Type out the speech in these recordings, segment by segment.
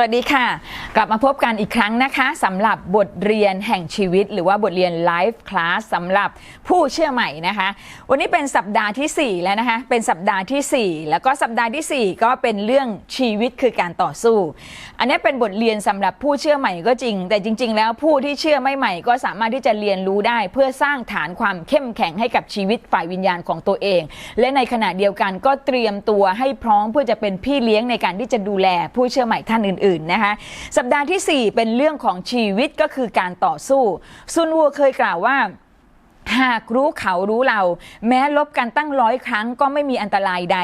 สวัสดีค่ะ กลับมาพบกันอีกครั้งนะคะสำหรับบทเรียนแห่งชีวิต หรือว่าบทเรียนไลฟ์คลาสสำหรับผู้เชื่อใหม่นะคะ วันนี้เป็นสัปดาห์ทีสี่4 แล้วนะคะ เป็นสัปดาห์ทีสี่4 แล้วก็สัปดาห์ทีสี่ 4 ก็เป็นเรื่องชีวิตคือการต่อสู้ อันนี้เป็นบทเรียนสำหรับผู้เชื่อใหม่ก็จริง แต่จริง ๆ แล้วผู้ที่เชื่อไม่ใหม่ ก็สามารถที่จะเรียนรู้ได้ เพื่อสร้างฐานความเข้มแข็งให้กับชีวิตฝ่ายวิญญาณของตัวเอง และในขณะเดียวกันก็เตรียมตัวให้พร้อมเพื่อจะเป็นพี่เลี้ยงในการที่จะดูแลผู้เชื่อใหม่ท่านอื่นๆนะคะสัปดาห์ทีสี่ 4 เป็นเรื่องของชีวิตก็คือการต่อสู้ซุนวัวเคยกล่าวว่า หากรู้เขารู้เรา แม้ลบกันตั้งร้อยครั้งก็ไม่มีอันตรายใด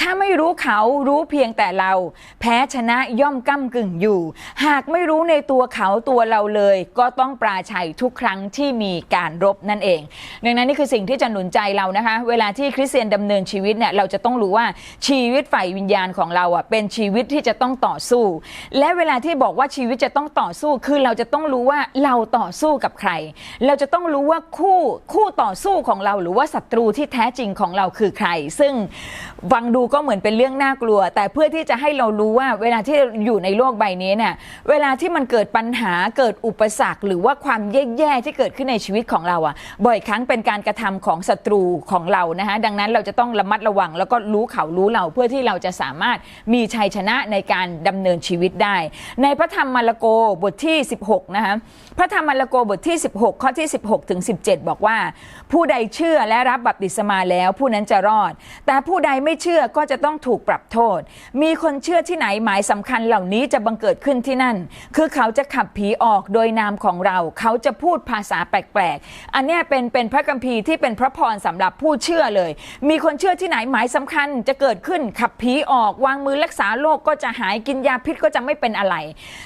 ถ้าไม่รู้เขารู้เพียงแต่เรา แพ้ชนะย่อมก้ากึ่งอยู่ หากไม่รู้ในตัวเขาตัวเราเลย ก็ต้องปราชัยทุกครั้งที่มีการรบนั่นเอง ดังนั้นนี่คือสิ่งที่จะหนุนใจเรานะคะ เวลาที่คริสเตียนดำเนินชีวิตเนี่ยเราจะต้องรู้ว่าชีวิตฝ่ายวิญญาณของเราอะเป็นชีวิตที่จะต้องต่อสู้ และเวลาที่บอกว่าชีวิตจะต้องต่อสู้คือเราจะต้องรู้ว่าเราต่อสู้กับใคร เราจะต้องรู้ว่าคู่คู่ต่อสู้ของเราหรือว่าศัตรูที่แท้จริงของเราคือใคร ซึ่งฟังดูก็เหมือนเป็นเรื่องน่ากลัว แต่เพื่อที่จะให้เรารู้ว่าเวลาที่อยู่ในโลกใบนี้เนี่ยเวลาที่มันเกิดปัญหาเกิดอุปสรรค หรือว่าความแย่ๆที่เกิดขึ้นในชีวิตของเราอะ บ่อยครั้งเป็นการกระทำของศัตรูของเรานะคะดังนั้นเราจะต้องระมัดระวัง แล้วก็รู้เขารู้เราเพื่อที่เราจะสามารถมีชัยชนะในการดำเนินชีวิตได้ ในพระธรรมมาระโกบทที่ 16นะคะ พระธรรมมาระโกบทที่ 16 ข้อที่ 16 ถึง 17 บอกว่า ผู้ใดเชื่อและรับบัพติศมาแล้วผู้นั้นจะรอด แต่ผู้ใดไม่เชื่อก็จะต้องถูกปรับโทษ มีคนเชื่อที่ไหนหมายสำคัญเหล่านี้จะบังเกิดขึ้นที่นั่น คือเขาจะขับผีออกโดยนามของเรา เขาจะพูดภาษาแปลกๆ อันนี้เป็นเป็นพระคัมภีร์ที่เป็นพระพรสำหรับผู้เชื่อเลย มีคนเชื่อที่ไหนหมายสำคัญจะเกิดขึ้นขับผีออกวางมือรักษาโรคก็จะหายกินยาพิษก็จะไม่เป็นอะไร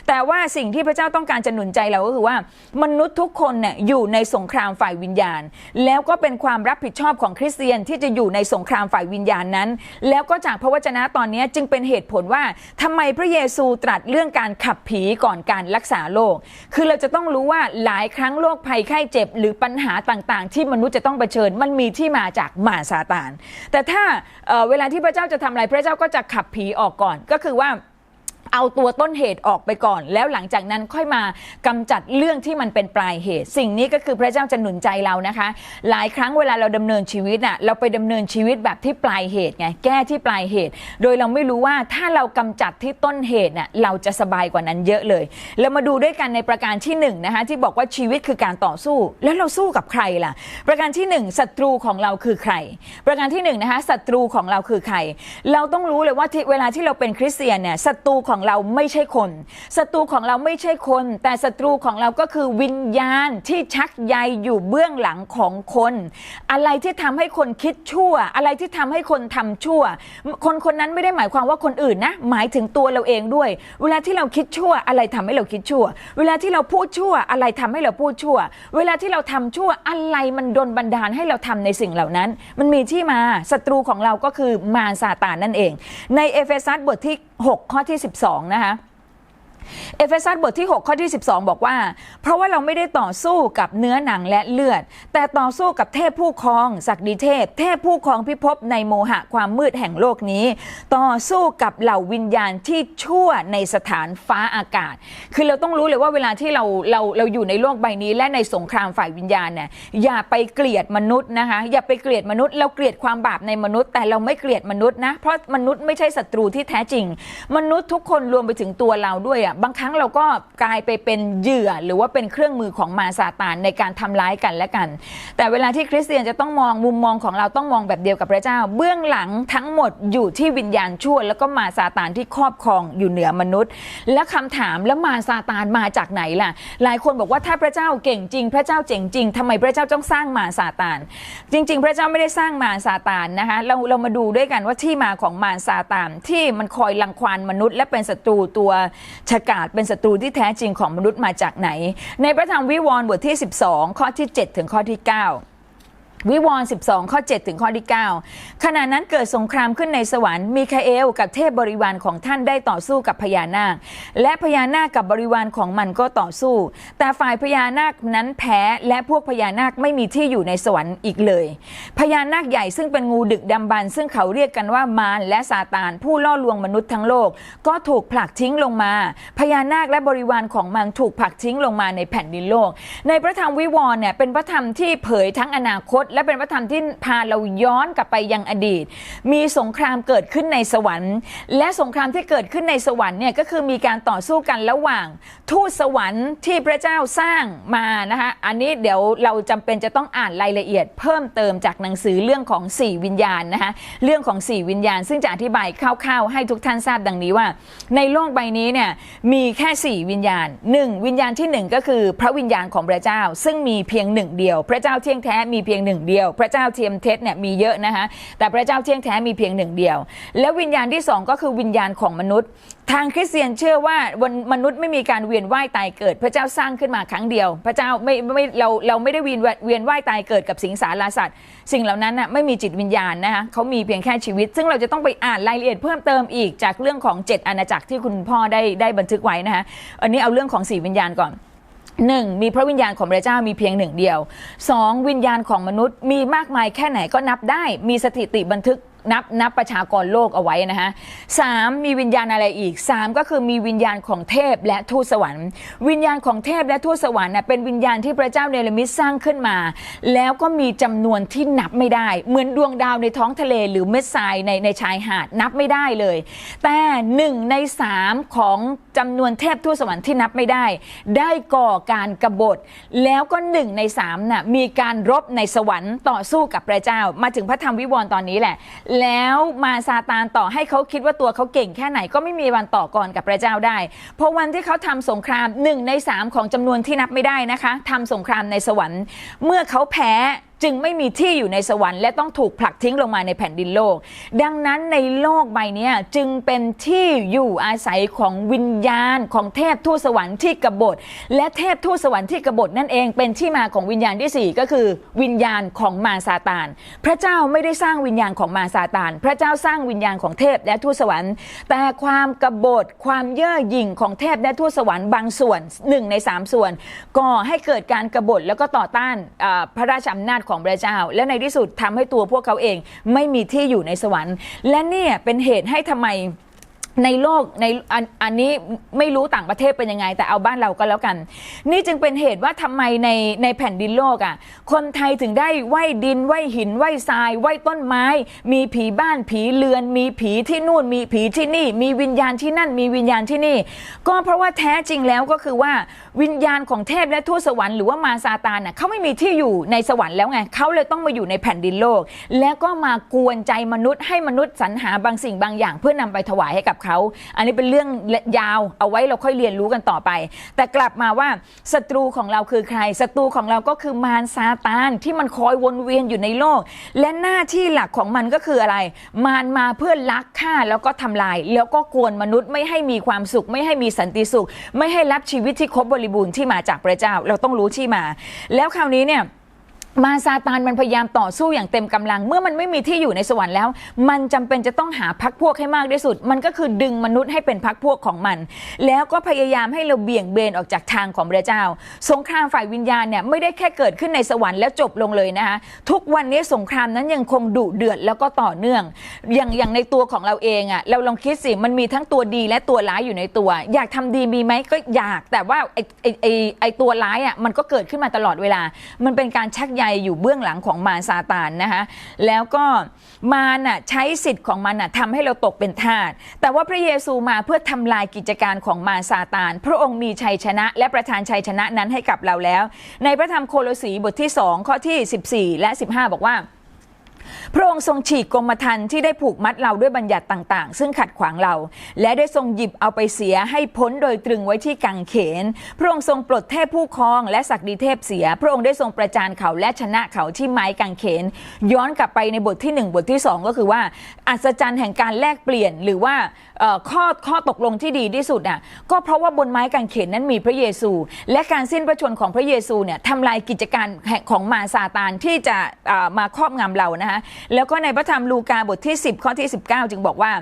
แต่ว่าสิ่งที่พระเจ้าต้องการจะหนุนใจเราก็คือว่ามนุษย์ทุกคนเนี่ยอยู่ในสงครามฝ่ายวิญญาณ แล้วก็เป็นความรับผิดชอบของคริสเตียนที่จะอยู่ในสงครามฝ่ายวิญญาณนั้น แล้วก็จากพระวจนะตอนนี้จึงเป็นเหตุผลว่าทำไมพระเยซูตรัสเรื่องการขับผีก่อนการรักษาโรคคือเราจะต้องรู้ว่าหลายครั้งโรคภัยไข้เจ็บ หรือปัญหาต่างๆ ที่มนุษย์จะต้องเผชิญมันมีที่มาจากมารซาตาน แต่ถ้าเเวลาที่พระเจ้าจะทำอะไรพระเจ้าก็จะขับผีออกก่อนก็คือว่า เอาตัวต้นเหตุออกไปก่อน แล้วหลังจากนั้นค่อยมากำจัดเรื่องที่มันเป็นปลายเหตุ สิ่งนี้ก็คือพระเจ้าจะหนุนใจเรานะคะ หลายครั้งเวลาเราดำเนินชีวิตน่ะเราไปดำเนินชีวิตแบบที่ปลายเหตุไงแก้ที่ปลายเหตุ โดยเราไม่รู้ว่าถ้าเรากำจัดที่ต้นเหตุน่ะเราจะสบายกว่านั้นเยอะเลย เรามาดูด้วยกันในประการที่หนึ่งนะคะที่บอกว่าชีวิตคือการต่อสู้ แล้วเราสู้กับใครล่ะ ประการที่หนึ่งศัตรูของเราคือใคร ประการที่หนึ่งนะคะศัตรูของเราคือใคร เราต้องรู้เลยว่าเวลาที่เราเป็นคริสเตียนเนี่ยศัตรูของเราไม่ใช่คนศัตรูของเราไม่ใช่คน แต่ศัตรูของเราก็คือวิญญาณที่ชักใยอยู่เบื้องหลังของคน อะไรที่ทำให้คนคิดชั่ว อะไรที่ทำให้คนทำชั่ว คนคนนั้นไม่ได้หมายความว่าคนอื่นนะ หมายถึงตัวเราเองด้วย เวลาที่เราคิดชั่ว อะไรทำให้เราคิดชั่ว เวลาที่เราพูดชั่ว อะไรทำให้เราพูดชั่ว เวลาที่เราทำชั่วอะไรมันดลบันดาลให้เราทำในสิ่งเหล่านั้น มันมีที่มาศัตรูของเราก็คือมารซาตานนั่นเอง ในเอเฟซัสบทที่ 6 ข้อที่ 12นะคะ เอเฟซัสบทที่ 6 ข้อที่ 12 บอกว่า เพราะว่าเราไม่ได้ต่อสู้กับเนื้อหนังและเลือด แต่ต่อสู้กับเทพผู้ครอง ศักดิเทพ เทพผู้ครองพิภพในโมหะความมืดแห่งโลกนี้ ต่อสู้กับเหล่าวิญญาณที่ชั่วในสถานฟ้าอากาศ คือเราต้องรู้เลยว่าเวลาที่เราเราเราอยู่ในโลกใบนี้และในสงครามฝ่ายวิญญาณเนี่ยอย่าไปเกลียดมนุษย์นะคะอย่าไปเกลียดมนุษย์เราเกลียดความบาปในมนุษย์ แต่เราไม่เกลียดมนุษย์นะเพราะมนุษย์ไม่ใช่ศัตรูที่แท้จริง มนุษย์ทุกคนรวมไปถึงตัวเราด้วยอะบางครั้งเราก็กลายไปเป็นเหยื่อหรือว่าเป็นเครื่องมือของมารซาตานในการทำร้ายกันและกัน แต่เวลาที่คริสเตียนจะต้องมองมุมมองของเราต้องมองแบบเดียวกับพระเจ้า เบื้องหลังทั้งหมดอยู่ที่วิญญาณชั่ว แล้วก็มารซาตานที่ครอบครองอยู่เหนือมนุษย์ และคำถามแล้วมารซาตานมาจากไหนล่ะ หลายคนบอกว่าถ้าพระเจ้าเก่งจริง พระเจ้าเจ๋งจริงทำไมพระเจ้าต้องสร้างมารซาตาน จริง ๆ พระเจ้าไม่ได้สร้างมารซาตานนะคะเราเรามาดูด้วยกันว่าที่มาของมารซาตานที่มันคอยรังควานมนุษย์ และเป็นศัตรูตัวฉกาศเป็นศัตรูที่แท้จริงของมนุษย์มาจากไหน ในพระธรรมวิวรณ์บทที่ 12 ข้อที่ 7 ถึงข้อที่ 9 วิวรณ์12 ข้อ 7 ถึงข้อที่ 9 ขณะนั้นเกิดสงครามขึ้นในสวรรค์มีคาเอลกับเทพบริวารของท่านได้ต่อสู้กับพญานาค และพญานาคกับบริวารของมันก็ต่อสู้ แต่ฝ่ายพญานาคนั้นแพ้และพวกพญานาคไม่มีที่อยู่ในสวรรค์อีกเลย พญานาคใหญ่ซึ่งเป็นงูดึกดำบรรพ์ซึ่งเขาเรียกกันว่ามารและซาตาน ผู้ล่อลวงมนุษย์ทั้งโลก ก็ถูกผลักทิ้งลงมา พญานาคและบริวารของมันถูกผลักทิ้งลงมาในแผ่นดินโลก ในพระธรรมวิวรณ์เนี่ยเป็นพระธรรมที่เผยทั้งอนาคตและเป็นพระธรรมที่พาเราย้อนกลับไปยังอดีต มีสงครามเกิดขึ้นในสวรรค์ และสงครามที่เกิดขึ้นในสวรรค์เนี่ยก็คือมีการต่อสู้กันระหว่าง ทูตสวรรค์ที่พระเจ้าสร้างมานะคะอันนี้เดี๋ยวเราจำเป็นจะต้องอ่านรายละเอียด เพิ่มเติมจากหนังสือเรื่องของสี่วิญญาณนะคะเรื่องของสี่วิญญาณ ซึ่งจะอธิบายคร่าวๆ ให้ทุกท่านทราบดังนี้ว่า ในโลกใบนี้เนี่ยมีแค่สี่วิญญาณหนึ่งวิญญาณที่หนึ่งก็คือพระวิญญาณของพระเจ้า ซึ่งมีเพียงหนึ่งเดียว พระเจ้าเที่ยงแท้มีเพียงหนึ่งเดียว พระเจ้าเทียมเท็จเนี่ยมีเยอะนะคะแต่พระเจ้าเที่ยงแท้มีเพียงหนึ่งเดียว แล้ววิญญาณที่สองก็คือวิญญาณของมนุษย์ ทางคริสเตียนเชื่อว่าวันมนุษย์ไม่มีการเวียนว่ายตายเกิด พระเจ้าสร้างขึ้นมาครั้งเดียว พระเจ้าไม่ไม่เราเราไม่ได้เวียนเวียนว่ายตายเกิดกับสิงสารสัตว์ สิ่งเหล่านั้นน่ะไม่มีจิตวิญญาณนะคะเขามีเพียงแค่ชีวิต ซึ่งเราจะต้องไปอ่านรายละเอียดเพิ่มเติมอีกจากเรื่องของเจ็ดอาณาจักรที่คุณพ่อได้ได้บันทึกไว้นะคะอันนี้เอาเรื่องของสี่วิญญาณก่อน หนึ่งมีพระวิญญาณของพระเจ้ามีเพียงหนึ่งเดียวสองวิญญาณของมนุษย์มีมากมายแค่ไหนก็นับได้มีสถิติบันทึก นับนับประชากรโลกเอาไว้นะคะสามมีวิญญาณอะไรอีกสามก็คือมีวิญญาณของเทพและทูตสวรรค์ วิญญาณของเทพและทูตสวรรค์น่ะเป็นวิญญาณที่พระเจ้าเนรมิตสร้างขึ้นมา แล้วก็มีจำนวนที่นับไม่ได้ เหมือนดวงดาวในท้องทะเลหรือเม็ดทรายในในชายหาดนับไม่ได้เลย แต่หนึ่งในสามของจำนวนเทพทูตสวรรค์ที่นับไม่ได้ ได้ก่อการกบฏ แล้วก็หนึ่งในสามน่ะมีการรบในสวรรค์ต่อสู้กับพระเจ้ามาถึงพระธรรมวิวรณ์ตอนนี้แหละแล้วมาซาตานต่อให้เขาคิดว่าตัวเขาเก่งแค่ไหนก็ไม่มีวันต่อกรกับพระเจ้าได้ เพราะวันที่เขาทำสงครามหนึ่งในสามของจำนวนที่นับไม่ได้นะคะทำสงครามในสวรรค์ เมื่อเขาแพ้ จึงไม่มีที่อยู่ในสวรรค์และต้องถูกผลักทิ้งลงมาในแผ่นดินโลก ดังนั้นในโลกใบนี้จึงเป็นที่อยู่อาศัยของวิญญาณของเทพทูตสวรรค์ที่กบฏ และเทพทูตสวรรค์ที่กบฏนั่นเองเป็นที่มาของวิญญาณที่สี่ก็คือ วิญญาณของมารซาตาน พระเจ้าไม่ได้สร้างวิญญาณของมารซาตาน พระเจ้าสร้างวิญญาณของเทพและทูตสวรรค์ แต่ความกบฏความเย่อหยิ่งของเทพและทูตสวรรค์บางส่วนหนึ่งในสามส่วนก่อให้เกิดการกบฏแล้วก็ต่อต้านพระราชอำนาจของพระเจ้า และในที่สุดทำให้ตัวพวกเขาเองไม่มีที่อยู่ในสวรรค์ และเนี่ยเป็นเหตุให้ทำไม ในโลกในอันอันนี้ไม่รู้ต่างประเทศเป็นยังไง แต่เอาบ้านเราก็แล้วกัน นี่จึงเป็นเหตุว่าทำไมในในแผ่นดินโลกอะคนไทยถึงได้ไหว้ดินไหว้หินไหว้ทรายไหว้ต้นไม้ มีผีบ้านผีเรือน มีผีที่นู่น มีผีที่นี่ มีวิญญาณที่นั่นมีวิญญาณที่นี่ ก็เพราะว่าแท้จริงแล้วก็คือว่าวิญญาณของเทพและทูตสวรรค์หรือว่ามาซาตานน่ะเขาไม่มีที่อยู่ในสวรรค์แล้วไงเขาเลยต้องมาอยู่ในแผ่นดินโลก แล้วก็มากวนใจมนุษย์ให้มนุษย์สรรหาบางสิ่งบางอย่าง เพื่อนำไปถวายให้กับเขา อันนี้เป็นเรื่องยาวเอาไว้เราค่อยเรียนรู้กันต่อไป แต่กลับมาว่าศัตรูของเราคือใครศัตรูของเราก็คือมารซาตานที่มันคอยวนเวียนอยู่ในโลก และหน้าที่หลักของมันก็คืออะไร มารมาเพื่อลักฆ่าแล้วก็ทำลาย แล้วก็กวนมนุษย์ไม่ให้มีความสุข ไม่ให้มีสันติสุข ไม่ให้รับชีวิตที่ครบบริบูรณ์ที่มาจากพระเจ้า เราต้องรู้ที่มา แล้วคราวนี้เนี่ย มาซาตานมันพยายามต่อสู้อย่างเต็มกำลัง เมื่อมันไม่มีที่อยู่ในสวรรค์แล้ว มันจำเป็นจะต้องหาพักพวกให้มากที่สุด มันก็คือดึงมนุษย์ให้เป็นพักพวกของมัน แล้วก็พยายามให้เราเบี่ยงเบนออกจากทางของพระเจ้า สงครามฝ่ายวิญญาณเนี่ยไม่ได้แค่เกิดขึ้นในสวรรค์แล้วจบลงเลยนะคะทุกวันนี้สงครามนั้นยังคงดุเดือดแล้วก็ต่อเนื่อง อย่างอย่างในตัวของเราเองอะ่ะเราลองคิดสิมันมีทั้งตัวดีและตัวร้ายอยู่ในตัว อยากทำดีมีไหมก็อยากแต่ว่าไอไอไอไอตัวร้ายอะ่ะมันก็เกิดขึ้นมาตลอดเวลา มันเป็นการชักใยอยู่เบื้องหลังของมารซาตานนะคะแล้วก็มารน่ะใช้สิทธิ์ของมันน่ะทำให้เราตกเป็นทาสแต่ว่าพระเยซูมาเพื่อทำลายกิจการของมารซาตาน พระองค์มีชัยชนะ และประทานชัยชนะนั้นให้กับเราแล้ว ในพระธรรมโคโลสีบทที่ 2 ข้อที่ 14 และ 15 บอกว่า พระองค์ทรงฉีกกรมธรรม์ที่ได้ผูกมัดเราด้วยบัญญัติต่างๆ ซึ่งขัดขวางเรา และได้ทรงหยิบเอาไปเสียให้พ้นโดยตรึงไว้ที่กังเขน พระองค์ทรงปลดเทพผู้ครองและศักดิเทพเสีย พระองค์ได้ทรงประจานเขาและชนะเขาที่ไม้กังเขน ย้อนกลับไปในบทที่ 1 บทที่ 2 ก็คือว่า อัศจรรย์แห่งการแลกเปลี่ยนหรือว่าข้อข้อตกลงที่ดีที่สุดอะก็เพราะว่าบนไม้กางเขนนั้นมีพระเยซู และการสิ้นพระชนม์ของพระเยซูเนี่ยทำลายกิจการของมารซาตานที่จะมาครอบงำเรานะคะแล้วก็ในพระธรรมลูกาบทที่ 10 ข้อที่ 19 จึงบอกว่า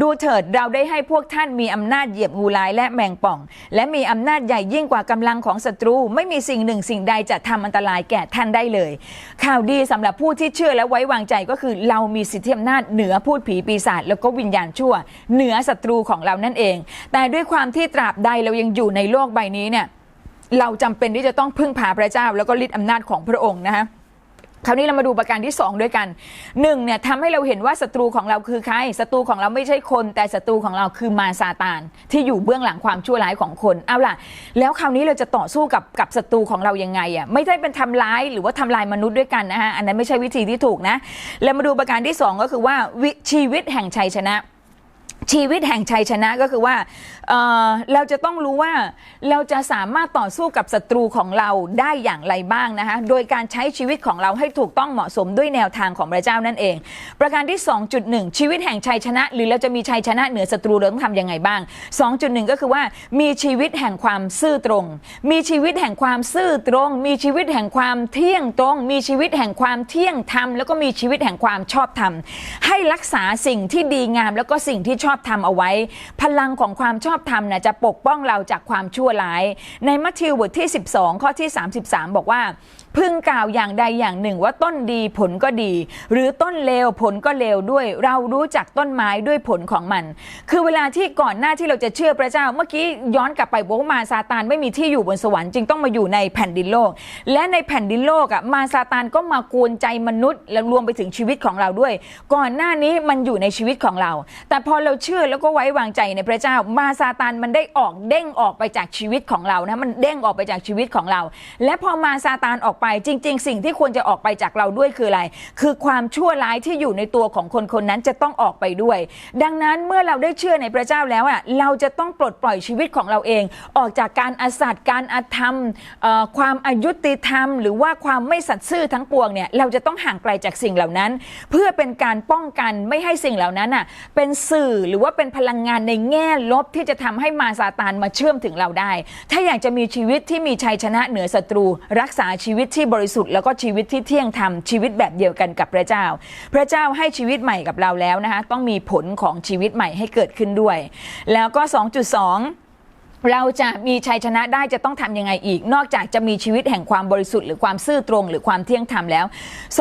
ดูเถิดเราได้ให้พวกท่านมีอำนาจเหยียบงูลายและแมงป่อง และมีอำนาจใหญ่ยิ่งกว่ากำลังของศัตรู ไม่มีสิ่งหนึ่งสิ่งใดจะทำอันตรายแก่ท่านได้เลย ข่าวดีสำหรับผู้ที่เชื่อและไว้วางใจก็คือ เรามีสิทธิอำนาจเหนือพูดผีปีศาจแล้วก็วิญญาณชั่ว เหนือศัตรูของเรานั่นเอง แต่ด้วยความที่ตราบใดเรายังอยู่ในโลกใบนี้เนี่ยเราจำเป็นที่จะต้องพึ่งพาพระเจ้า แล้วก็ฤทธิอำนาจของพระองค์นะคะ คราวนี้เรามาดูประการที่ 2 ด้วยกันหนึ่งเนี่ยทำให้เราเห็นว่าศัตรูของเราคือใครศัตรูของเราไม่ใช่คน แต่ศัตรูของเราคือมาซาตาน ที่อยู่เบื้องหลังความชั่วร้ายของคนเอาล่ะ แล้วคราวนี้เราจะต่อสู้กับกับศัตรูของเรายังไงอะไม่ได้เป็นทำร้ายหรือว่าทำลายมนุษย์ด้วยกันนะฮะอันนั้นไม่ใช่วิธีที่ถูกนะแล้วมาดูประการที่ 2 ก็คือว่าวิชีวิตแห่งชัยชนะ ชีวิตแห่งชัยชนะก็คือว่าเเราจะต้องรู้ว่าเราจะสามารถต่อสู้กับศัตรูของเราได้อย่างไรบ้างนะคะโดยการใช้ชีวิตของเราให้ถูกต้องเหมาะสมด้วยแนวทางของพระเจ้านั่นเอง ประการที่ 2.1 ชีวิตแห่งชัยชนะ หรือเราจะมีชัยชนะเหนือศัตรูเราต้องทำยังไงบ้าง 2.1 ก็คือว่ามีชีวิตแห่งความซื่อตรง มีชีวิตแห่งความซื่อตรง มีชีวิตแห่งความเที่ยงตรง มีชีวิตแห่งความเที่ยงธรรมแล้วก็มีชีวิตแห่งความชอบธรรมให้รักษาสิ่งที่ดีงามแล้วก็สิ่งที่ชอบธรรมเอาไว้ พลังของความชอบธรรมนะจะปกป้องเราจากความชั่วร้าย ในมัทธิวบทที่ 12 ข้อที่ 33 บอกว่า พึงกล่าวอย่างใดอย่างหนึ่งว่าต้นดีผลก็ดี หรือต้นเลวผลก็เลวด้วย เรารู้จักต้นไม้ด้วยผลของมัน คือเวลาที่ก่อนหน้าที่เราจะเชื่อพระเจ้า เมื่อกี้ย้อนกลับไปบอกว่ามาซาตานไม่มีที่อยู่บนสวรรค์จึงต้องมาอยู่ในแผ่นดินโลก และในแผ่นดินโลกอะมาซาตานก็มากวนใจมนุษย์และรวมไปถึงชีวิตของเราด้วย ก่อนหน้านี้มันอยู่ในชีวิตของเรา แต่พอเราเชื่อแล้วก็ไว้วางใจในพระเจ้า มาซาตานมันได้ออกเด้งออกไปจากชีวิตของเรานะมันเด้งออกไปจากชีวิตของเรา และพอมาซาตานออกไปจริง ๆ สิ่งที่ควรจะออกไปจากเราด้วยคืออะไร คือความชั่วร้ายที่อยู่ในตัวของคนคนนั้นจะต้องออกไปด้วย ดังนั้นเมื่อเราได้เชื่อในพระเจ้าแล้วอะเราจะต้องปลดปล่อยชีวิตของเราเอง ออกจากการอาสัตย์การอาธรรมความอายุติธรรม หรือว่าความไม่สัตย์ซื่อทั้งปวงเนี่ยเราจะต้องห่างไกลจากสิ่งเหล่านั้น เพื่อเป็นการป้องกันไม่ให้สิ่งเหล่านั้นอะเป็นสื่อหรือว่าเป็นพลังงานในแง่ลบที่จะทำให้มาซาตานมาเชื่อมถึงเราได้ ถ้าอยากจะมีชีวิตที่มีชัยชนะเหนือศัตรู รักษาชีวิตที่บริสุทธิ์แล้วก็ชีวิตที่เที่ยงธรรมชีวิตแบบเดียวกันกับพระเจ้า พระเจ้าให้ชีวิตใหม่กับเราแล้วนะคะต้องมีผลของชีวิตใหม่ให้เกิดขึ้นด้วย แล้วก็ 2.2 เราจะมีชัยชนะได้จะต้องทำยังไงอีก นอกจากจะมีชีวิตแห่งความบริสุทธิ์หรือความซื่อตรงหรือความเที่ยงธรรมแล้ว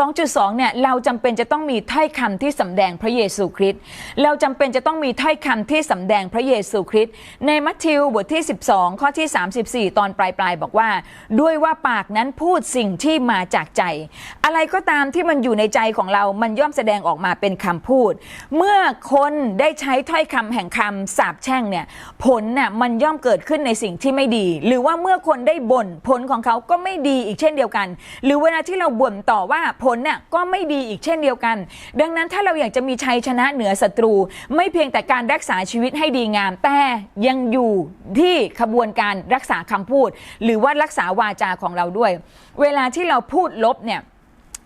2.2เนี่ยเราจำเป็นจะต้องมีถ้อยคำที่สำแดงพระเยซูคริสต์เราจำเป็นจะต้องมีถ้อยคำที่สำแดงพระเยซูคริสต์ในมัทธิวบทที่ 12 ข้อที่ 34 ตอนปลายๆบอกว่า ด้วยว่าปากนั้นพูดสิ่งที่มาจากใจ อะไรก็ตามที่มันอยู่ในใจของเรา มันย่อมแสดงออกมาเป็นคำพูด เมื่อคนได้ใช้ถ้อยคำแห่งคำสาปแช่งเนี่ยผลน่ะมันย่อมเกิดขึ้นในสิ่งที่ไม่ดี หรือว่าเมื่อคนได้บ่นผลของเขาก็ไม่ดีอีกเช่นเดียวกัน หรือเวลาที่เราบ่นต่อว่าผลน่ะก็ไม่ดีอีกเช่นเดียวกัน ดังนั้นถ้าเราอยากจะมีชัยชนะเหนือศัตรู ไม่เพียงแต่การรักษาชีวิตให้ดีงาม แต่ยังอยู่ที่ขบวนการรักษาคำพูด หรือว่ารักษาวาจาของเราด้วย เวลาที่เราพูดลบเนี่ย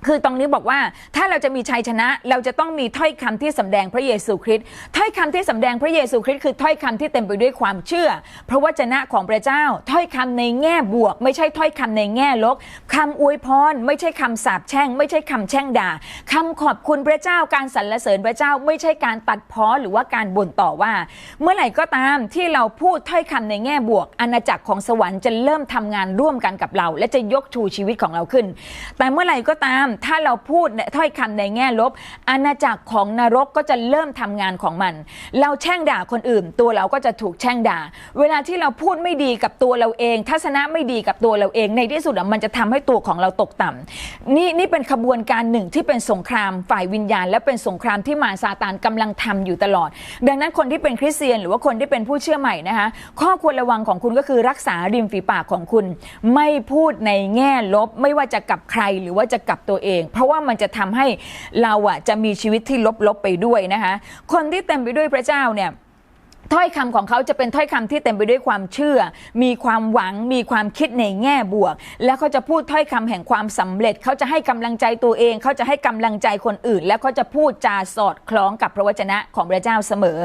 คือตรงนี้บอกว่าถ้าเราจะมีชัยชนะเราจะต้องมีถ้อยคำที่สำแดงพระเยซูคริสต์ถ้อยคำที่สำแดงพระเยซูคริสต์คือถ้อยคำที่เต็มไปด้วยความเชื่อ พระวจนะของพระเจ้า ถ้อยคำในแง่บวก ไม่ใช่ถ้อยคำในแง่ลบคำอวยพร ไม่ใช่คำสาปแช่ง ไม่ใช่คำแช่งด่าคำขอบคุณพระเจ้าการสรรเสริญพระเจ้า ไม่ใช่การตัดพ้อหรือว่าการบ่นต่อว่า เมื่อไหร่ก็ตามที่เราพูดถ้อยคำในแง่บวก อาณาจักรของสวรรค์จะเริ่มทำงานร่วมกันกับเรา และจะยกชูชีวิตของเราขึ้น แต่เมื่อไหร่ก็ตามถ้าเราพูดถ้อยคำในแง่ลบ อาณาจักรของนรกก็จะเริ่มทำงานของมัน เราแช่งด่าคนอื่น ตัวเราก็จะถูกแช่งด่า เวลาที่เราพูดไม่ดีกับตัวเราเอง ทัศนะไม่ดีกับตัวเราเอง ในที่สุดมันจะทำให้ตัวของเราตกต่ำนี่นี่เป็นขบวนการหนึ่งที่เป็นสงครามฝ่ายวิญญาณ และเป็นสงครามที่มารซาตานกำลังทำอยู่ตลอด ดังนั้นคนที่เป็นคริสเตียน หรือว่าคนที่เป็นผู้เชื่อใหม่นะคะข้อควรระวังของคุณก็คือรักษาริมฝีปากของคุณ ไม่พูดในแง่ลบ ไม่ว่าจะกับใครหรือว่าจะกับตัวเอง เพราะว่ามันจะทำให้เราอะจะมีชีวิตที่ลบๆไปด้วยนะคะ คนที่เต็มไปด้วยพระเจ้าเนี่ย ถ้อยคำของเขาจะเป็นถ้อยคำที่เต็มไปด้วยความเชื่อ มีความหวัง มีความคิดในแง่บวก แล้วเขาจะพูดถ้อยคำแห่งความสำเร็จ เขาจะให้กำลังใจตัวเอง เขาจะให้กำลังใจคนอื่น แล้วเขาจะพูดจาสอดคล้องกับพระวจนะของพระเจ้าเสมอ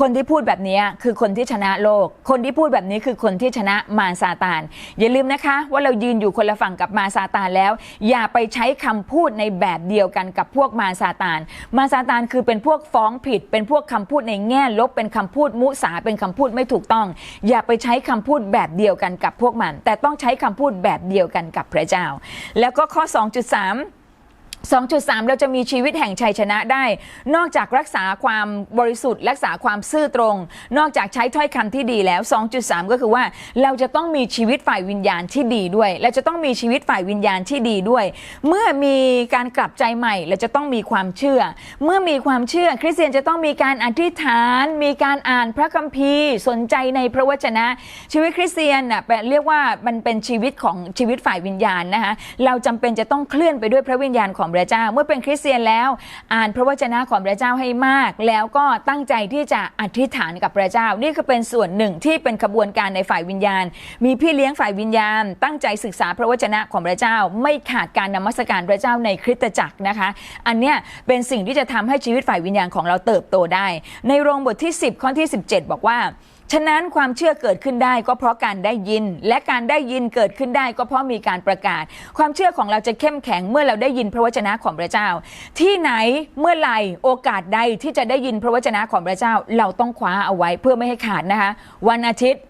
คนที่พูดแบบนี้คือคนที่ชนะโลก คนที่พูดแบบนี้คือคนที่ชนะมารซาตาน อย่าลืมนะคะ ว่าเรายืนอยู่คนละฝั่งกับมารซาตานแล้ว อย่าไปใช้คำพูดในแบบเดียวกันกับพวกมารซาตาน มารซาตานคือเป็นพวกฟ้องผิด เป็นพวกคำพูดในแง่ลบ เป็นคำพูดมุสาเป็นคำพูดไม่ถูกต้อง อย่าไปใช้คำพูดแบบเดียวกันกับพวกมัน แต่ต้องใช้คำพูดแบบเดียวกันกับพระเจ้า แล้วก็ข้อ 2.3 2.3 เราจะมีชีวิตแห่งชัยชนะได้ นอกจากรักษาความบริสุทธิ์ รักษาความซื่อตรง นอกจากใช้ถ้อยคำที่ดีแล้ว 2.3 ก็คือว่าเราจะต้องมีชีวิตฝ่ายวิญญาณที่ดีด้วยเราจะต้องมีชีวิตฝ่ายวิญญาณที่ดีด้วย เมื่อมีการกลับใจใหม่เราจะต้องมีความเชื่อ เมื่อมีความเชื่อคริสเตียนจะต้องมีการอธิษฐาน มีการอ่านพระคัมภีร์สนใจในพระวจนะ ชีวิตคริสเตียนน่ะเรียกว่ามันเป็นชีวิตของชีวิตฝ่ายวิญญาณนะคะเราจำเป็นจะต้องเคลื่อนไปด้วยพระวิญญาณของพระเจ้า เมื่อเป็นคริสเตียนแล้ว อ่านพระวจนะของพระเจ้าให้มาก แล้วก็ตั้งใจที่จะอธิษฐานกับพระเจ้า นี่คือเป็นส่วนหนึ่งที่เป็นขบวนการในฝ่ายวิญญาณ มีพี่เลี้ยงฝ่ายวิญญาณ ตั้งใจศึกษาพระวจนะของพระเจ้า ไม่ขาดการนมัสการพระเจ้าในคริสตจักรนะคะ อันเนี้ยเป็นสิ่งที่จะทำให้ชีวิตฝ่ายวิญญาณของเราเติบโตได้ ในโรงบทที่ 10 ข้อที่ 17 บอกว่า ฉะนั้นความเชื่อเกิดขึ้นได้ก็เพราะการได้ยิน และการได้ยินเกิดขึ้นได้ก็เพราะมีการประกาศ ความเชื่อของเราจะเข้มแข็งเมื่อเราได้ยินพระวจนะของพระเจ้า ที่ไหนเมื่อไหร่โอกาสใดที่จะได้ยินพระวจนะของพระเจ้า เราต้องคว้าเอาไว้เพื่อไม่ให้ขาดนะคะ วันอาทิตย์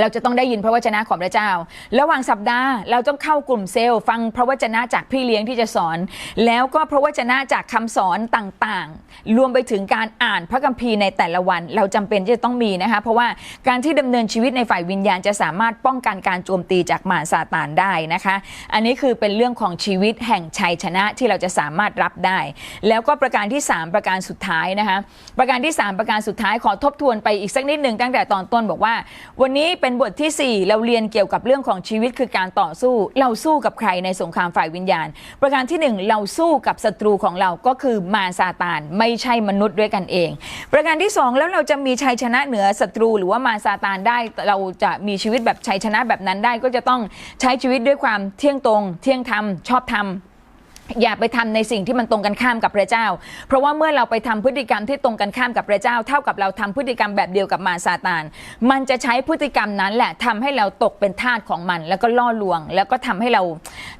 เราจะต้องได้ยินพระวจนะของพระเจ้า ระหว่างสัปดาห์เราต้องเข้ากลุ่มเซลล์ ฟังพระวจนะจากพี่เลี้ยงที่จะสอน แล้วก็พระวจนะจากคำสอนต่างๆ รวมไปถึงการอ่านพระคัมภีร์ในแต่ละวัน เราจำเป็นที่จะต้องมีนะคะ เพราะว่าการที่ดำเนินชีวิตในฝ่ายวิญญาณจะสามารถป้องกันการโจมตีจากมารซาตานได้นะคะ อันนี้คือเป็นเรื่องของชีวิตแห่งชัยชนะที่เราจะสามารถรับได้ แล้วก็ประการที่ 3 ประการสุดท้ายนะคะ ประการที่ 3 ประการสุดท้ายขอทบทวนไปอีกสักนิดหนึ่งตั้งแต่ตอนต้นบอกว่า วันนี้เป็นบทที่ 4 เราเรียนเกี่ยวกับเรื่องของชีวิตคือการต่อสู้ เราสู้กับใครในสงครามฝ่ายวิญญาณ ประการที่ 1 เราสู้กับศัตรูของเราก็คือมารซาตานไม่ใช่มนุษย์ด้วยกันเอง ประการที่ 2 แล้วเราจะมีชัยชนะเหนือศัตรูหรือว่ามารซาตานได้ เราจะมีชีวิตแบบชัยชนะแบบนั้นได้ก็จะต้องใช้ชีวิตด้วยความเที่ยงตรง เที่ยงธรรมชอบธรรม อย่าไปทำในสิ่งที่มันตรงกันข้ามกับพระเจ้า เพราะว่าเมื่อเราไปทำพฤติกรรมที่ตรงกันข้ามกับพระเจ้า เท่ากับเราทำพฤติกรรมแบบเดียวกับมารซาตาน มันจะใช้พฤติกรรมนั้นแหละทำให้เราตกเป็นทาสของมัน แล้วก็ล่อลวง แล้วก็ทำให้เรา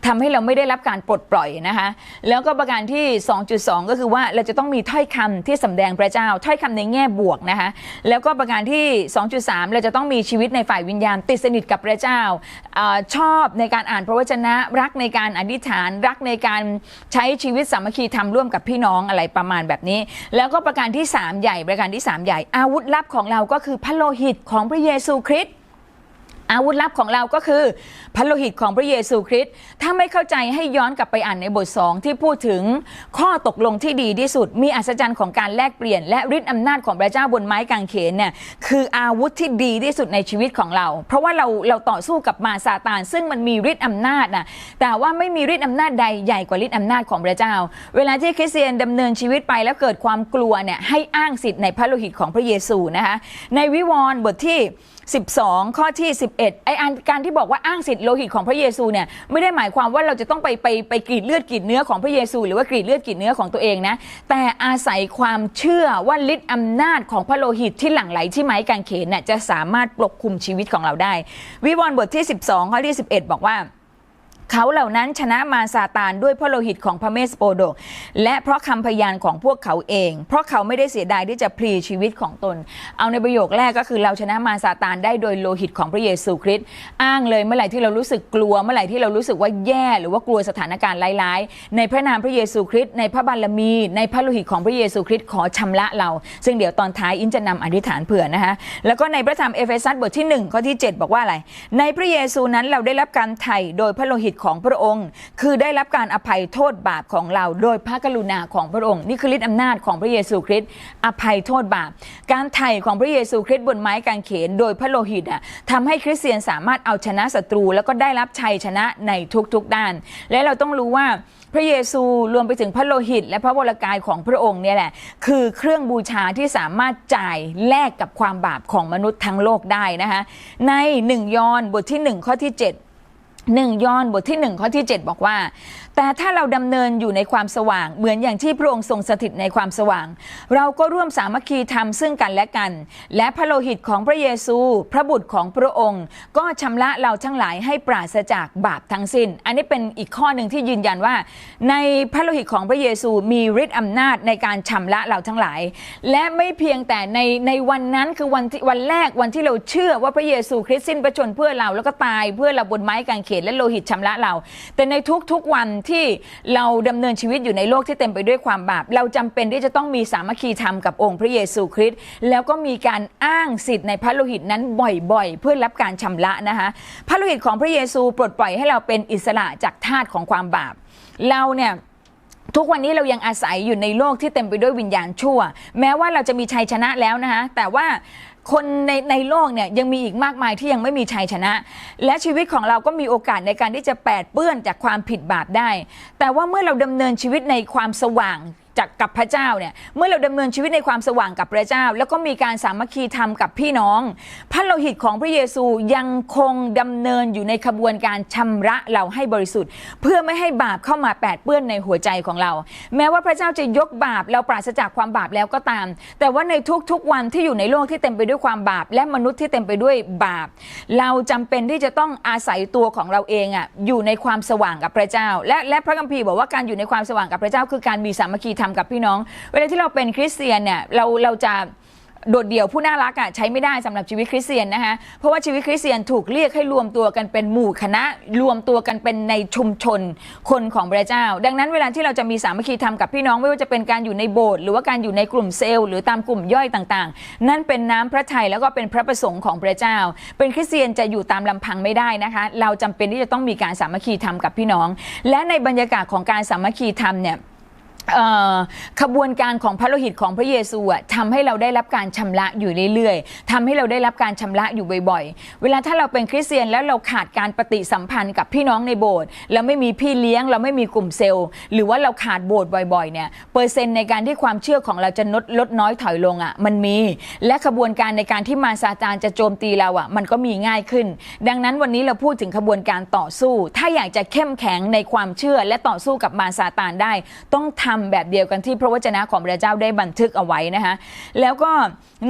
ทำให้เราไม่ได้รับการปลดปล่อยนะคะ แล้วก็ประการที่ 2.2 ก็คือว่าเราจะต้องมีถ้อยคำที่สำแดงพระเจ้า ถ้อยคำในแง่บวกนะคะ แล้วก็ประการที่ 2.3 เราจะต้องมีชีวิตในฝ่ายวิญญาณติดสนิทกับพระเจ้าอาชอบในการอ่านพระวจนะรักในการอธิษฐานรักในการใช้ชีวิตสามัคคีทำร่วมกับพี่น้องอะไรประมาณแบบนี้ แล้วก็ประการที่ 3 ใหญ่ประการที่ 3 ใหญ่อาวุธลับของเราก็คือพระโลหิตของพระเยซูคริสต์ อาวุธลับของเราก็คือพระโลหิตของพระเยซูคริสต์ถ้าไม่เข้าใจให้ย้อนกลับไปอ่านในบท2ที่พูดถึงข้อตกลงที่ดีที่สุด มีอัศจรรย์ของการแลกเปลี่ยน และฤทธิ์อำนาจของพระเจ้าบนไม้กางเขนเนี่ยคืออาวุธที่ดีที่สุดในชีวิตของเรา เพราะว่าเราเราต่อสู้กับมารซาตาน ซึ่งมันมีฤทธิ์อำนาจนะแต่ว่าไม่มีฤทธิ์อำนาจใดใหญ่กว่าฤทธิ์อำนาจของพระเจ้า เวลาที่คริสเตียนดำเนินชีวิตไปแล้วเกิดความกลัวเนี่ยให้อ้างสิทธิ์ในพระโลหิตของพระเยซูนะคะในวิวรณ์บทที่12 ข้อที่ 11ไออันการที่บอกว่าอ้างสิทธิ์โลหิตของพระเยซูเนี่ยไม่ได้หมายความว่าเราจะต้องไปไปไปกรีดเลือดกรีดเนื้อของพระเยซู หรือว่ากรีดเลือดกรีดเนื้อของตัวเองนะแต่อาศัยความเชื่อว่าฤทธิ์อำนาจของพระโลหิตที่หลั่งไหลที่ไม้กางเขนน่ะจะสามารถปกคุมชีวิตของเราได้ วิวรณ์บทที่ 12 ข้อที่ 11 บอกว่า เขาเหล่านั้นชนะมารซาตานด้วยพระโลหิตของพระเมสโปโดก และเพราะคำพยานของพวกเขาเอง เพราะเขาไม่ได้เสียดายที่จะพลีชีวิตของตน เอาในประโยคแรกก็คือเราชนะมารซาตานได้โดยโลหิตของพระเยซูคริสต์อ้างเลยเมื่อไหร่ที่เรารู้สึกกลัว เมื่อไหร่ที่เรารู้สึกว่าแย่ หรือว่ากลัวสถานการณ์ร้ายๆในพระนามพระเยซูคริสต์ในพระบารมี ในพระโลหิตของพระเยซูคริสต์ขอชำระเรา ซึ่งเดี๋ยวตอนท้ายอินจะนำอธิษฐานเผื่อนะคะแล้วก็ในพระธรรมเอเฟซัสบทที่หนึ่งข้อที่เจ็ดบอกว่าอะไร ในพระเยซูนั้นเราได้รับการไถ่โดยพระโลหิตของพระองค์ คือได้รับการอภัยโทษบาปของเราโดยพระกรุณาของพระองค์ นี่คือฤทธิอำนาจของพระเยซูคริสต์อภัยโทษบาป การไถ่ของพระเยซูคริสต์บนไม้กางเขนโดยพระโลหิตอะทำให้คริสเตียนสามารถเอาชนะศัตรู แล้วก็ได้รับชัยชนะในทุกๆด้าน และเราต้องรู้ว่าพระเยซูรวมไปถึงพระโลหิต และพระวรกายของพระองค์เนี่ยแหละ คือเครื่องบูชาที่สามารถจ่ายแลกกับความบาปของมนุษย์ทั้งโลกได้นะคะในหนึ่งยอห์นบทที่หนึ่งข้อที่ 7 หนึ่งยอนบทที่หนึ่งข้อที่ 7 บอกว่า แต่ถ้าเราดำเนินอยู่ในความสว่าง เหมือนอย่างที่พระองค์ทรงสถิตในความสว่าง เราก็ร่วมสามัคคีทำซึ่งกันและกัน และพระโลหิตของพระเยซู พระบุตรของพระองค์ ก็ชำระเราทั้งหลายให้ปราศจากบาปทั้งสิ้น อันนี้เป็นอีกข้อหนึ่งที่ยืนยันว่า ในพระโลหิตของพระเยซูมีฤทธิ์อำนาจในการชำระเราทั้งหลาย และไม่เพียงแต่ในในวันนั้นคือวันที่วันแรกวันที่เราเชื่อว่าพระเยซูคริสต์สิ้นพระชนเพื่อเราแล้วก็ตายเพื่อเราบนไม้กางเขนและโลหิตชำระเรา แต่ในทุกๆวันที่เราดำเนินชีวิตอยู่ในโลกที่เต็มไปด้วยความบาป เราจำเป็นที่จะต้องมีสามัคคีธรรมกับองค์พระเยซูคริสต์แล้วก็มีการอ้างสิทธิ์ในพระโลหิตนั้นบ่อยๆ เพื่อรับการชำระนะคะพระโลหิตของพระเยซูปลดปล่อยให้เราเป็นอิสระจากทาสของความบาป เราเนี่ยทุกวันนี้เรายังอาศัยอยู่ในโลกที่เต็มไปด้วยวิญญาณชั่ว แม้ว่าเราจะมีชัยชนะแล้วนะคะแต่ว่า คนในในโลกเนี่ยยังมีอีกมากมายที่ยังไม่มีชัยชนะ และชีวิตของเราก็มีโอกาสในการที่จะแปดเปื้อนจากความผิดบาปได้ แต่ว่าเมื่อเราดำเนินชีวิตในความสว่าง จากกับพระเจ้าเนี่ยเมื่อเราดำเนินชีวิตในความสว่างกับพระเจ้า แล้วก็มีการสามัคคีธรรมกับพี่น้อง พระโลหิตของพระเยซูยังคงดำเนินอยู่ในขบวนการชำระเราให้บริสุทธิ์ เพื่อไม่ให้บาปเข้ามาแปดเปื้อนในหัวใจของเรา แม้ว่าพระเจ้าจะยกบาปเราปราศจากความบาปแล้วก็ตาม แต่ว่าในทุกๆวันที่อยู่ในโลกที่เต็มไปด้วยความบาป และมนุษย์ที่เต็มไปด้วยบาป เราจำเป็นที่จะต้องอาศัยตัวของเราเองอะอยู่ในความสว่างกับพระเจ้า และและพระคัมภีร์บอกว่าการอยู่ในความสว่างกับพระเจ้า คือการมีสามัคคีธรรมกับพี่น้อง เวลาที่เราเป็นคริสเตียนเนี่ยเราเราจะโดดเดี่ยวผู้น่ารักอะใช้ไม่ได้สำหรับชีวิตคริสเตียนนะคะเพราะว่าชีวิตคริสเตียนถูกเรียกให้รวมตัวกันเป็นหมู่คณะรวมตัวกันเป็นในชุมชนคนของพระเจ้า ดังนั้นเวลาที่เราจะมีสามัคคีธรรมกับพี่น้องไม่ว่าจะเป็นการอยู่ในโบสถ์หรือว่าการอยู่ในกลุ่มเซลล์หรือตามกลุ่มย่อยต่างๆ นั่นเป็นน้ำพระทัยแล้วก็เป็นพระประสงค์ของพระเจ้า เป็นคริสเตียนจะอยู่ตามลำพังไม่ได้นะคะ เราจำเป็นที่จะต้องมีการสามัคคีธรรมกับพี่น้อง และในบรรยากาศของการสามัคคีธรรมเนี่ย เอ่อขบวนการของพระโลหิตของพระเยซูอะทำให้เราได้รับการชำระอยู่เรื่อยๆทำให้เราได้รับการชำระอยู่บ่อยๆ เวลาถ้าเราเป็นคริสเตียนแล้วเราขาดการปฏิสัมพันธ์กับพี่น้องในโบสถ์เราไม่มีพี่เลี้ยง เราไม่มีกลุ่มเซลล์ หรือว่าเราขาดโบสถ์บ่อยๆเนี่ยเปอร์เซ็นต์ในการที่ความเชื่อของเราจะลดลดน้อยถอยลงอะมันมี และขบวนการในการที่มารซาตานจะโจมตีเราอะมันก็มีง่ายขึ้น ดังนั้นวันนี้เราพูดถึงขบวนการต่อสู้ ถ้าอยากจะเข้มแข็งในความเชื่อและต่อสู้กับมารซาตานได้ต้องทำแบบเดียวกันที่พระวจนะของพระเจ้าได้บันทึกเอาไว้นะคะแล้วก็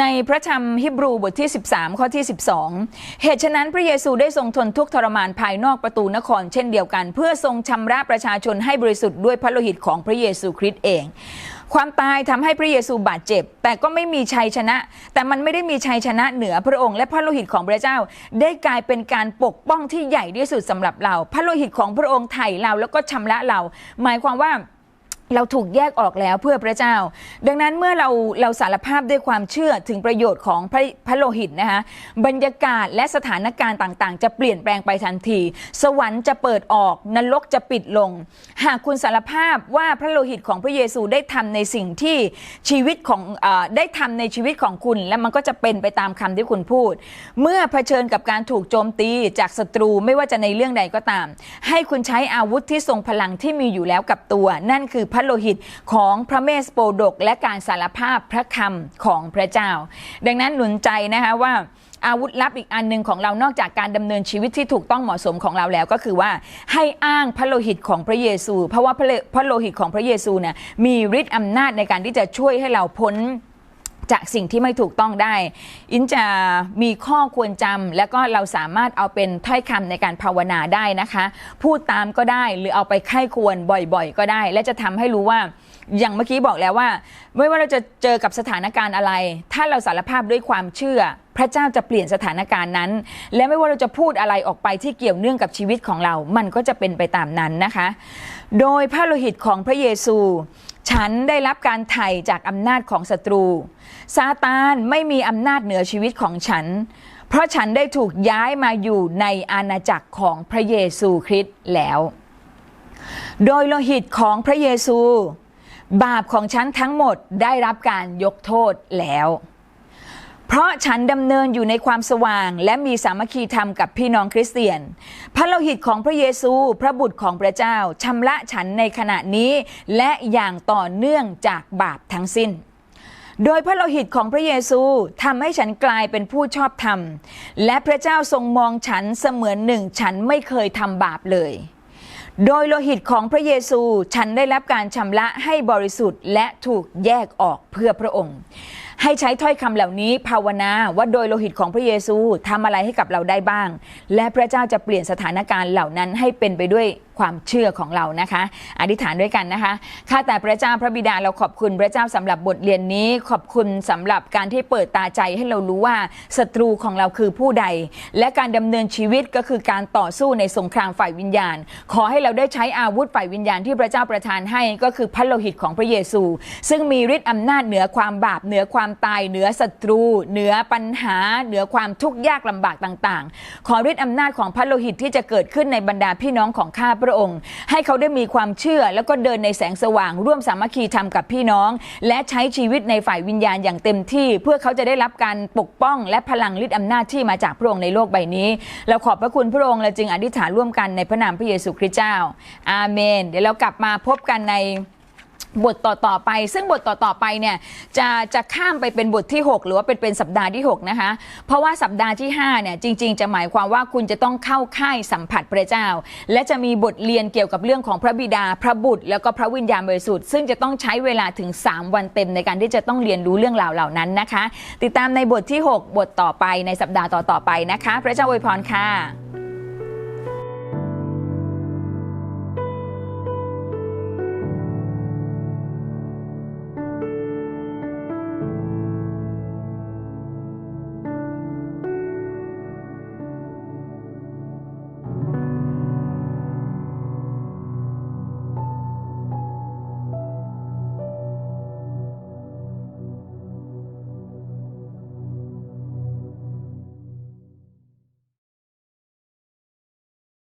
ในพระธรรมฮิบรูบทที่ 13 ข้อที่ 12 เหตุฉะนั้นพระเยซูได้ทรงทนทุกข์ทรมานภายนอกประตูนครเช่นเดียวกัน เพื่อทรงชำระประชาชนให้บริสุทธิ์ด้วยพระโลหิตของพระเยซูคริสต์เองความตายทำให้พระเยซูบาดเจ็บ แต่ก็ไม่มีชัยชนะ แต่มันไม่ได้มีชัยชนะเหนือพระองค์และพระโลหิตของพระเจ้า ได้กลายเป็นการปกป้องที่ใหญ่ที่สุดสำหรับเรา พระโลหิตของพระองค์ไถ่เราแล้วก็ชำระเรา หมายความว่า เราถูกแยกออกแล้วเพื่อพระเจ้า ดังนั้นเมื่อเราเราสารภาพด้วยความเชื่อถึงประโยชน์ของพระพระโลหิตนะคะบรรยากาศและสถานการณ์ต่างๆ จะเปลี่ยนแปลงไปทันที สวรรค์จะเปิดออกนรกจะปิดลง หากคุณสารภาพว่าพระโลหิตของพระเยซูได้ทำในสิ่งที่ชีวิตของอได้ทำในชีวิตของคุณ และมันก็จะเป็นไปตามคำที่คุณพูด เมื่อเผชิญกับการถูกโจมตีจากศัตรูไม่ว่าจะในเรื่องใดก็ตาม ให้คุณใช้อาวุธที่ทรงพลังที่มีอยู่แล้วกับตัว นั่นคือพระโลหิตของพระเมสโปดก และการสารภาพพระคำของพระเจ้า ดังนั้นหนุนใจนะคะว่าอาวุธลับอีกอันหนึ่งของเรานอกจากการดำเนินชีวิตที่ถูกต้องเหมาะสมของเราแล้วก็คือว่าให้อ้างพระโลหิตของพระเยซู เพราะว่าพระเลพระโลหิตของพระเยซูเนี่ยมีฤทธิ์อำนาจในการที่จะช่วยให้เราพ้น จากสิ่งที่ไม่ถูกต้องได้ อินจะมีข้อควรจำแล้วก็เราสามารถเอาเป็นถ้อยคำในการภาวนาได้นะคะ พูดตามก็ได้หรือเอาไปไข้ควรบ่อยๆ ก็ได้ และจะทำให้รู้ว่าอย่างเมื่อกี้บอกแล้วว่า ไม่ว่าเราจะเจอกับสถานการณ์อะไร ถ้าเราสารภาพด้วยความเชื่อ พระเจ้าจะเปลี่ยนสถานการณ์นั้น และไม่ว่าเราจะพูดอะไรออกไปที่เกี่ยวเนื่องกับชีวิตของเรา มันก็จะเป็นไปตามนั้นนะคะ โดยพระโลหิตของพระเยซู ฉันได้รับการไถ่จากอำนาจของศัตรู ซาตานไม่มีอำนาจเหนือชีวิตของฉัน เพราะฉันได้ถูกย้ายมาอยู่ในอาณาจักรของพระเยซูคริสต์แล้ว โดยโลหิตของพระเยซู บาปของฉันทั้งหมดได้รับการยกโทษแล้ว เพราะฉันดำเนินอยู่ในความสว่าง และมีสามัคคีธรรมกับพี่น้องคริสเตียน พระโลหิตของพระเยซู พระบุตรของพระเจ้าชำระฉันในขณะนี้ และอย่างต่อเนื่องจากบาปทั้งสิ้นโดยพระโลหิตของพระเยซูทำให้ฉันกลายเป็นผู้ชอบธรรม และพระเจ้าทรงมองฉันเสมือนหนึ่งฉันไม่เคยทำบาปเลย โดยโลหิตของพระเยซูฉันได้รับการชำระให้บริสุทธิ์และถูกแยกออกเพื่อพระองค์ ให้ใช้ถ้อยคำเหล่านี้ภาวนาว่าโดยโลหิตของพระเยซูทำอะไรให้กับเราได้บ้าง และพระเจ้าจะเปลี่ยนสถานการณ์เหล่านั้นให้เป็นไปด้วยความเชื่อของเรานะคะ อธิษฐานด้วยกันนะคะข้าแต่พระเจ้าพระบิดาเราขอบคุณพระเจ้าสำหรับบทเรียนนี้ ขอบคุณสำหรับการที่เปิดตาใจให้เรารู้ว่าศัตรูของเราคือผู้ใด และการดำเนินชีวิตก็คือการต่อสู้ในสงครามฝ่ายวิญญาณ ขอให้เราได้ใช้อาวุธฝ่ายวิญญาณที่พระเจ้าประทานให้ก็คือพระโลหิตของพระเยซู ซึ่งมีฤทธิ์อำนาจเหนือความบาปเหนือความตายเหนือศัตรู เหนือปัญหา เหนือความทุกข์ยากลำบากต่าง ๆ ขอฤทธิ์อำนาจของพระโลหิตที่จะเกิดขึ้นในบรรดาพี่น้องของข้าพระองค์ ให้เขาได้มีความเชื่อแล้วก็เดินในแสงสว่าง ร่วมสามัคคีธรรมกับพี่น้อง และใช้ชีวิตในฝ่ายวิญญาณอย่างเต็มที่ เพื่อเขาจะได้รับการปกป้อง และพลังฤทธิ์อำนาจที่มาจากพระองค์ในโลกใบนี้เราขอบพระคุณพระองค์และจึงอธิษฐานร่วมกันในพระนามพระเยซูคริสต์เจ้า อาเมน เดี๋ยวเรากลับมาพบกันใน บทต่อๆไป ซึ่งบทต่อๆไปเนี่ยจะจะข้ามไปเป็นบทที่ 6 หรือว่าเป็นเป็นสัปดาห์ที่ 6 นะคะ เพราะว่าสัปดาห์ที่5เนี่ยจริง ๆ จะหมายความว่าคุณจะต้องเข้าค่ายสัมผัสพระเจ้า และจะมีบทเรียนเกี่ยวกับเรื่องของพระบิดาพระบุตร แล้วก็พระวิญญาณบริสุทธิ์ซึ่งจะต้องใช้เวลาถึง 3 วันเต็มในการที่จะต้องเรียนรู้เรื่องราวเหล่านั้นนะคะ ติดตามในบทที่ 6 บทต่อไปในสัปดาห์ต่อๆไปนะคะ พระเจ้าอวยพรค่ะ